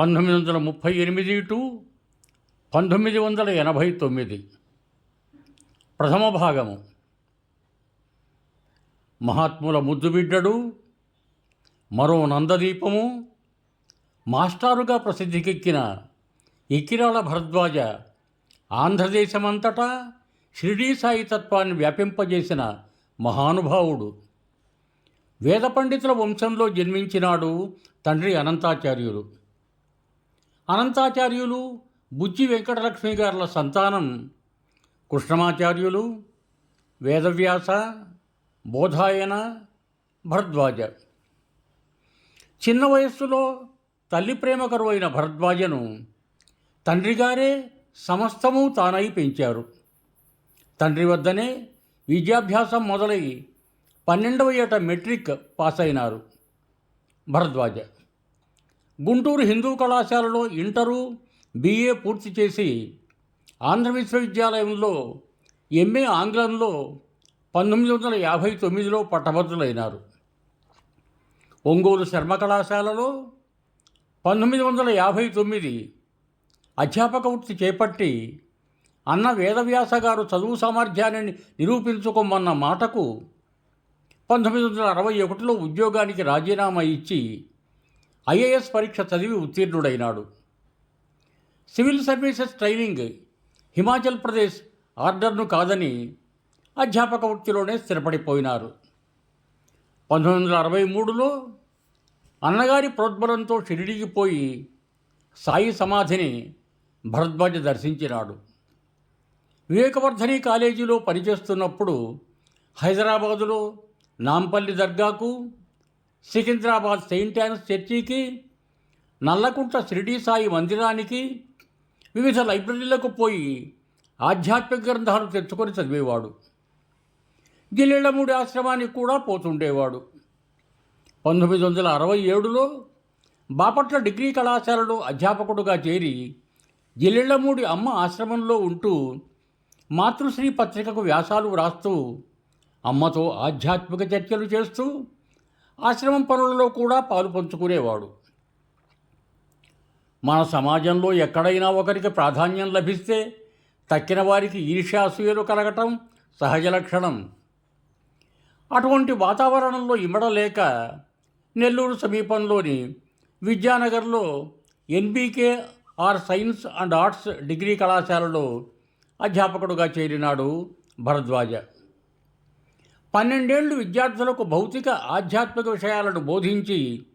పంతొమ్మిది వందల ముప్పై ఎనిమిది టు పంతొమ్మిది వందల ఎనభై తొమ్మిది. ప్రథమ భాగము. మహాత్ముల ముద్దుబిడ్డడు మరో నందదీపము మాస్టారుగా ప్రసిద్ధికెక్కిన ఇకిరాల భరద్వాజ ఆంధ్రదేశమంతటా షిరిడీ సాయి తత్వాన్ని వ్యాపింపజేసిన మహానుభావుడు. వేద పండితుల వంశంలో జన్మించినాడు తండ్రి అనంతాచార్యులు. అనంతాచార్యులు బుజ్జి వెంకటలక్ష్మి గారుల సంతానం కృష్ణమాచార్యులు వేదవ్యాస బోధాయన భరద్వాజ. చిన్న వయస్సులో తల్లి ప్రేమకరువైన భరద్వాజను తండ్రిగారే సమస్తము తానై పెంచారు. తండ్రి వద్దనే విద్యాభ్యాసం మొదలై పన్నెండవ ఏట మెట్రిక్ పాస్ అయినారు భరద్వాజ. గుంటూరు హిందూ కళాశాలలో ఇంటరు బిఏ పూర్తి చేసి ఆంధ్ర విశ్వవిద్యాలయంలో ఎంఏ ఆంగ్లంలో పంతొమ్మిది వందల యాభై తొమ్మిదిలో పట్టభద్రులైనారు. ఒంగోలు శర్మ కళాశాలలో పంతొమ్మిది వందల యాభై తొమ్మిది అధ్యాపక వృత్తి చేపట్టి అన్న వేదవ్యాస గారు చదువు సామర్థ్యాన్ని నిరూపించుకోమన్న మాటకు పంతొమ్మిది వందల అరవై ఒకటిలో ఉద్యోగానికి రాజీనామా ఇచ్చి ఐఏఎస్ పరీక్ష చదివి ఉత్తీర్ణుడైనాడు. Civil services training Himachal Pradesh ఆర్డర్ను కాదని అధ్యాపక వృత్తిలోనే స్థిరపడిపోయినారు. పంతొమ్మిది వందల అరవై మూడులో అన్నగారి ప్రోద్బలంతో షిరిడికి పోయి సాయి సమాధిని భరద్వాజ దర్శించినాడు. వివేకవర్ధని కాలేజీలో పనిచేస్తున్నప్పుడు హైదరాబాదులో నాంపల్లి దర్గాకు సికింద్రాబాద్ సెయింట్ యాన్స్ చర్చికి నల్లకుంట షిరిడీ సాయి మందిరానికి వివిధ లైబ్రరీలకు పోయి ఆధ్యాత్మిక గ్రంథాలు తెచ్చుకొని చదివేవాడు. జిల్లెళ్ళమూడి ఆశ్రమానికి కూడా పోతుండేవాడు. పంతొమ్మిది వందల అరవై ఏడులో బాపట్ల డిగ్రీ కళాశాలలో అధ్యాపకుడుగా చేరి జిల్లెళ్ళమూడి అమ్మ ఆశ్రమంలో ఉంటూ మాతృశ్రీ పత్రికకు వ్యాసాలు వ్రాస్తూ అమ్మతో ఆధ్యాత్మిక చర్చలు చేస్తూ ఆశ్రమం పనులలో కూడా పాలు పంచుకునేవాడు. మన సమాజంలో ఎక్కడైనా ఒకరికి ప్రాధాన్యం లభిస్తే తక్కిన వారికి ఈర్ష్యాసూయలు కలగటం సహజ లక్షణం. అటువంటి వాతావరణంలో ఇమడలేక నెల్లూరు సమీపంలోని విద్యానగర్లో NBK R science and arts degree కళాశాలలో అధ్యాపకుడుగా చేరినాడు భరద్వాజ. పన్నెండేళ్ళు విద్యార్థులకు భౌతిక ఆధ్యాత్మిక విషయాలను బోధించి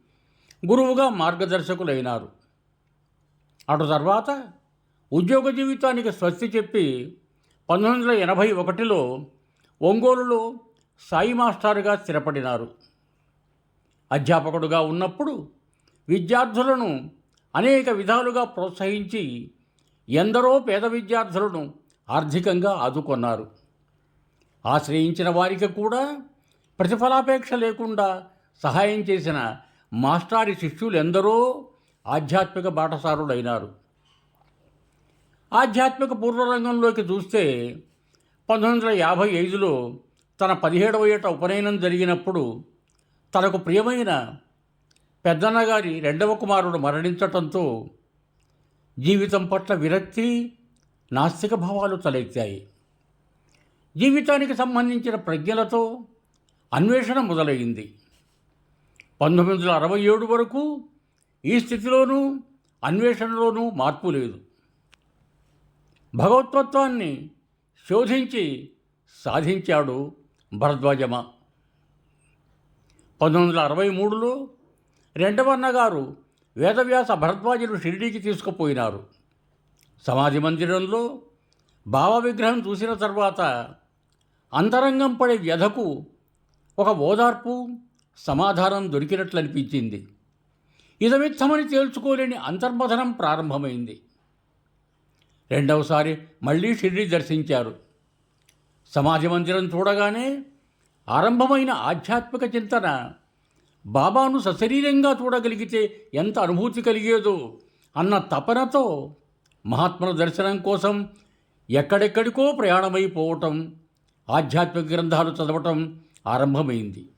గురువుగా మార్గదర్శకులైనారు. అటు తర్వాత ఉద్యోగ జీవితానికి స్వస్తి చెప్పి పంతొమ్మిది వందల ఎనభై ఒకటిలో ఒంగోలులో సాయి మాస్టారుగా స్థిరపడినారు. అధ్యాపకుడుగా ఉన్నప్పుడు విద్యార్థులను అనేక విధాలుగా ప్రోత్సహించి ఎందరో పేద విద్యార్థులను ఆర్థికంగా ఆదుకొన్నారు. ఆశ్రయించిన వారికి కూడా ప్రతిఫలాపేక్ష లేకుండా సహాయం చేసిన మాస్టారి శిష్యులు ఎందరో ఆధ్యాత్మిక బాటసారులైనారు. ఆధ్యాత్మిక పూర్వరంగంలోకి చూస్తే పంతొమ్మిది వందల యాభై ఐదులో తన పదిహేడవ ఏట ఉపనయనం జరిగినప్పుడు తనకు ప్రియమైన పెద్దన్నగారి రెండవ కుమారుడు మరణించటంతో జీవితం పట్ల విరక్తి నాస్తిక భావాలు తలెత్తాయి. జీవితానికి సంబంధించిన ప్రజ్ఞలతో అన్వేషణ మొదలైంది. పంతొమ్మిది వందల అరవై ఏడు వరకు ఈ స్థితిలోనూ అన్వేషణలోనూ మార్పు లేదు. భగవత్వత్వాన్ని శోధించి సాధించాడు భరద్వాజమ పంతొమ్మిది వందల అరవై మూడులో రెండవ అన్నగారు వేదవ్యాస భరద్వాజను షిరిడీకి తీసుకుపోయినారు. సమాధి మందిరంలో భావ విగ్రహం చూసిన తర్వాత అంతరంగం పడే వ్యధకు ఒక ఓదార్పు సమాధానం దొరికినట్లు అనిపించింది ఇదమిత్తమని తేల్చుకోలేని అంతర్మథనం ప్రారంభమైంది. రెండవసారి మళ్ళీ షిరిడి దర్శించారు. సమాజ మందిరం చూడగానే ఆరంభమైన ఆధ్యాత్మిక చింతన బాబాను సశరీరంగా చూడగలిగితే ఎంత అనుభూతి కలిగేదో అన్న తపనతో మహాత్ముల దర్శనం కోసం ఎక్కడెక్కడికో ప్రయాణమైపోవటం ఆధ్యాత్మిక గ్రంథాలు చదవటం ఆరంభమైంది.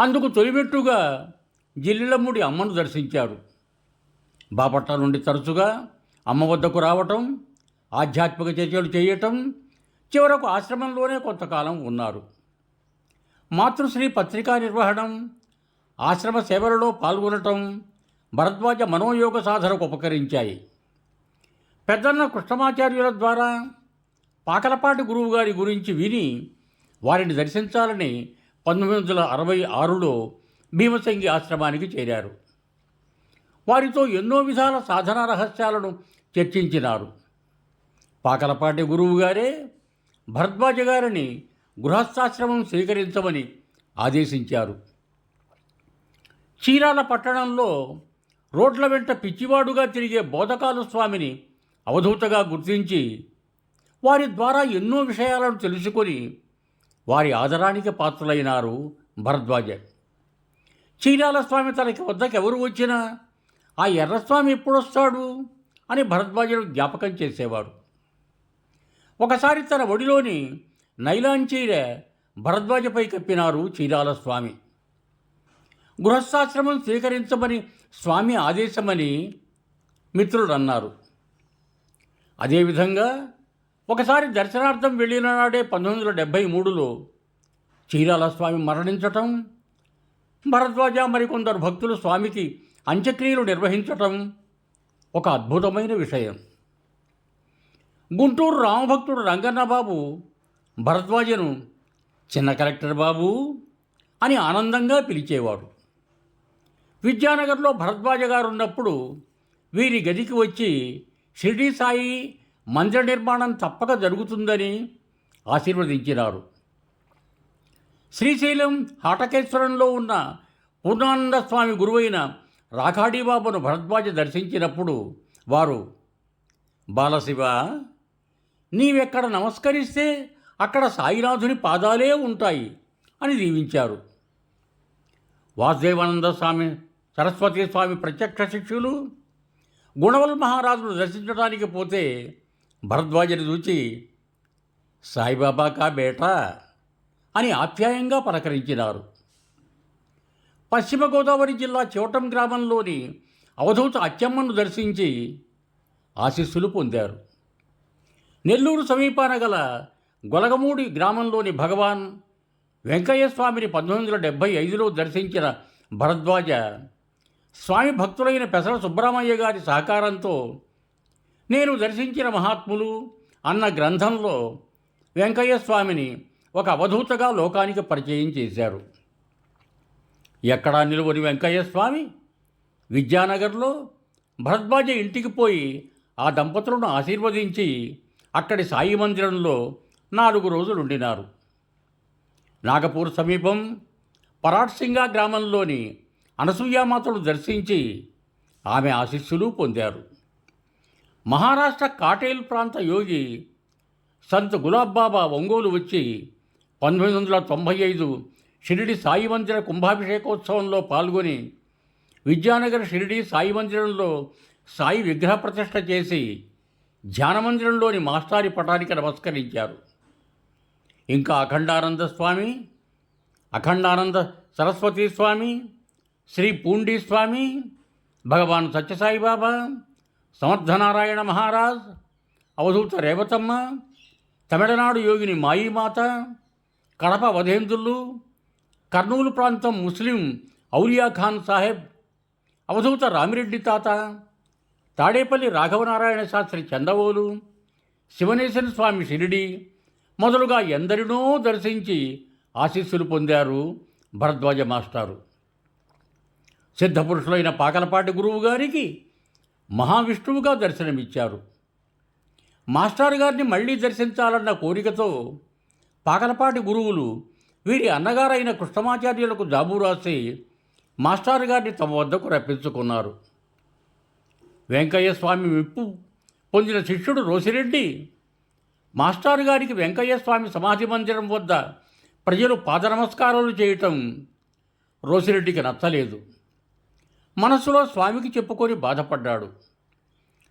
అందుకు తొలిమెట్టుగా జిల్లిలమ్ముడి అమ్మను దర్శించాడు. బాపట్ల నుండి తరచుగా అమ్మ వద్దకు రావటం ఆధ్యాత్మిక చర్చలు చేయటం చివరకు ఆశ్రమంలోనే కొంతకాలం ఉన్నారు. మాతృశ్రీ పత్రికా నిర్వహణం ఆశ్రమ సేవలలో పాల్గొనటం భరద్వాజ మనోయోగ సాధనకు ఉపకరించాయి. పెద్దన్న కృష్ణమాచార్యుల ద్వారా పాకలపాటి గురువు గారి గురించి విని వారిని దర్శించాలని పంతొమ్మిది వందల అరవై ఆరులో భీమసంగి ఆశ్రమానికి చేరారు. వారితో ఎన్నో విధాల సాధనా రహస్యాలను చర్చించినారు. పాకలపాటి గురువు గారే భరద్వాజ గారిని గృహస్థాశ్రమం స్వీకరించమని ఆదేశించారు. చీరాల పట్టణంలో రోడ్ల వెంట పిచ్చివాడుగా తిరిగే బోధకాలు స్వామిని అవధూతగా గుర్తించి వారి ద్వారా ఎన్నో విషయాలను తెలుసుకొని వారి ఆదరానికి పాత్రులైనారు భరద్వాజ. చీరాల స్వామి తనకి వద్దకు ఎవరు వచ్చినా ఆ ఎర్రస్వామి ఎప్పుడొస్తాడు? అని భరద్వాజను జ్ఞాపకం చేసేవాడు. ఒకసారి తన ఒడిలోని నైలాన్ చీర భరద్వాజపై కప్పినారు చీరాల స్వామి. గృహస్థాశ్రమం స్వీకరించమని స్వామి ఆదేశమని మిత్రుడు అన్నారు అదేవిధంగా ఒకసారి దర్శనార్థం వెళ్ళిన నాడే పంతొమ్మిది వందల డెబ్భై మూడులో చీరాల స్వామి మరణించటం భరద్వాజ మరికొందరు భక్తులు స్వామికి అంత్యక్రియలు నిర్వహించటం ఒక అద్భుతమైన విషయం. గుంటూరు రామభక్తుడు రంగన్నబాబు భరద్వాజను చిన్న కలెక్టర్ బాబు అని ఆనందంగా పిలిచేవాడు. విద్యానగర్లో భరద్వాజ గారు ఉన్నప్పుడు వీరి గదికి వచ్చి షిరిడి సాయి మందిర నిర్మాణం తప్పక జరుగుతుందని ఆశీర్వదించినారు. శ్రీశైలం హాటకేశ్వరంలో ఉన్న పూర్ణానంద స్వామి గురువైన రాఘాడీబాబును భరద్వాజ దర్శించినప్పుడు వారు బాలశివ నీవెక్కడ నమస్కరిస్తే అక్కడ సాయినాథుని పాదాలే ఉంటాయి అని దీవించారు. వాసుదేవానంద స్వామి సరస్వతి స్వామి ప్రత్యక్ష శిష్యులు గుణవల్ మహారాజును దర్శించడానికి పోతే భరద్వాజని చూచి సాయిబాబా కా బేటా అని ఆప్యాయంగా పలకరించినారు. పశ్చిమ గోదావరి జిల్లా చోటం గ్రామంలోని అవధూత అచ్చమ్మను దర్శించి ఆశీస్సులు పొందారు. నెల్లూరు సమీపాన గల గొలగమూడి గ్రామంలోని భగవాన్ వెంకయ్య స్వామిని పంతొమ్మిది వందల డెబ్భై ఐదులో దర్శించిన భరద్వాజ స్వామి భక్తులైన పెసర సుబ్రహ్మయ్య గారి సహకారంతో నేను దర్శించిన మహాత్ములు అన్న గ్రంథంలో వెంకయ్య స్వామిని ఒక అవధూతగా లోకానికి పరిచయం చేశారు. ఎక్కడా నిలువని వెంకయ్య స్వామి? విద్యానగర్లో భరద్వాజ ఇంటికి పోయి ఆ దంపతులను ఆశీర్వదించి అక్కడి సాయి మందిరంలో నాలుగు రోజులు ఉండినారు నాగపూర్ సమీపం పరాట్సింగా గ్రామంలోని అనసూయామాతను దర్శించి ఆమె ఆశీస్సులు పొందారు. మహారాష్ట్ర కాటేల్ ప్రాంత యోగి సంత్ గులాబ్ బాబా ఒంగోలు వచ్చి పంతొమ్మిది వందల తొంభై ఐదు షిరిడి సాయి మందిర కుంభాభిషేకోత్సవంలో పాల్గొని విద్యానగర్ షిరిడి సాయి మందిరంలో సాయి విగ్రహ ప్రతిష్ఠ చేసి ధ్యానమందిరంలోని మాస్టారి పటానికి నమస్కరించారు. ఇంకా అఖండానంద స్వామి అఖండానంద సరస్వతీ స్వామి శ్రీ పూండి స్వామి భగవాన్ సత్యసాయిబాబా సమర్థనారాయణ మహారాజ్ అవధూత రేవతమ్మ తమిళనాడు యోగిని మాయీమాత కడప వధేంద్రులు కర్నూలు ప్రాంతం ముస్లిం ఔలియా ఖాన్ సాహెబ్ అవధూత రామిరెడ్డి తాత తాడేపల్లి రాఘవనారాయణ శాస్త్రి చందవోలు శివనేశ్వర స్వామి షిరిడి మొదలుగా ఎందరినో దర్శించి ఆశీస్సులు పొందారు భరద్వాజ మాస్టారు. సిద్ధపురుషులైన పాకలపాటి గురువు గారికి మహావిష్ణువుగా దర్శనమిచ్చారు. మాస్టర్ గారిని మళ్ళీ దర్శించాలన్న కోరికతో పాకలపాటి గురువులు వీరి అన్నగారైన కృష్ణమాచార్యులకు జాబు రాసి మాస్టర్ గారిని తమ వద్దకు రప్పించుకున్నారు. వెంకయ్య స్వామి మెప్పు పొందిన శిష్యుడు రోసిరెడ్డి మాస్టర్ గారికి వెంకయ్య స్వామి సమాధి మందిరం వద్ద ప్రజలు పాదనమస్కారాలు చేయటం రోసిరెడ్డికి నచ్చలేదు. మనసులో స్వామికి చెప్పుకొని బాధపడ్డాడు.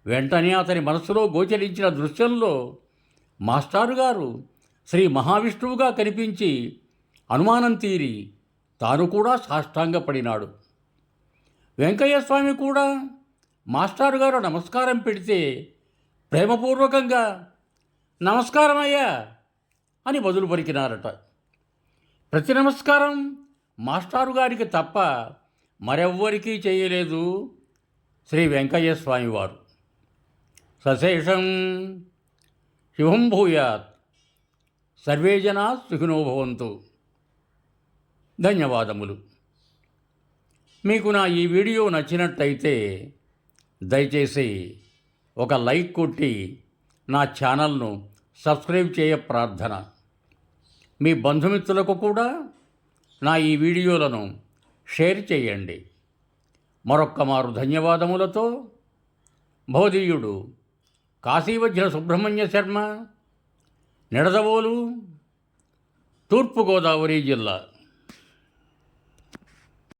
వెంటనే అతని మనసులో గోచరించిన దృశ్యంలో మాస్టారు గారు శ్రీ మహావిష్ణువుగా కనిపించి అనుమానం తీరి తాను కూడా సాష్టాంగపడినాడు. వెంకయ్య స్వామి కూడా మాస్టారు గారు నమస్కారం పెడితే ప్రేమపూర్వకంగా నమస్కారం అయ్యా అని బదులు పలికినారట. ప్రతి నమస్కారం మాస్టారు గారికి తప్ప మరెవ్వరికీ చేయలేదు శ్రీ వెంకయ్య స్వామివారు సశేషం శుభం భూయాత్. సర్వే జనా సుఖినోభవంతు ధన్యవాదములు. మీకు నా ఈ వీడియో నచ్చినట్టయితే దయచేసి ఒక లైక్ కొట్టి నా ఛానల్ను సబ్స్క్రైబ్ చేయ ప్రార్థన. మీ బంధుమిత్రులకు కూడా నా ఈ వీడియోలను షేర్ చేయండి. మరొక్క మారు ధన్యవాదములతో భవదీయుడు కాశీవజ్ర సుబ్రహ్మణ్య శర్మ నిడదవోలు తూర్పుగోదావరి జిల్లా.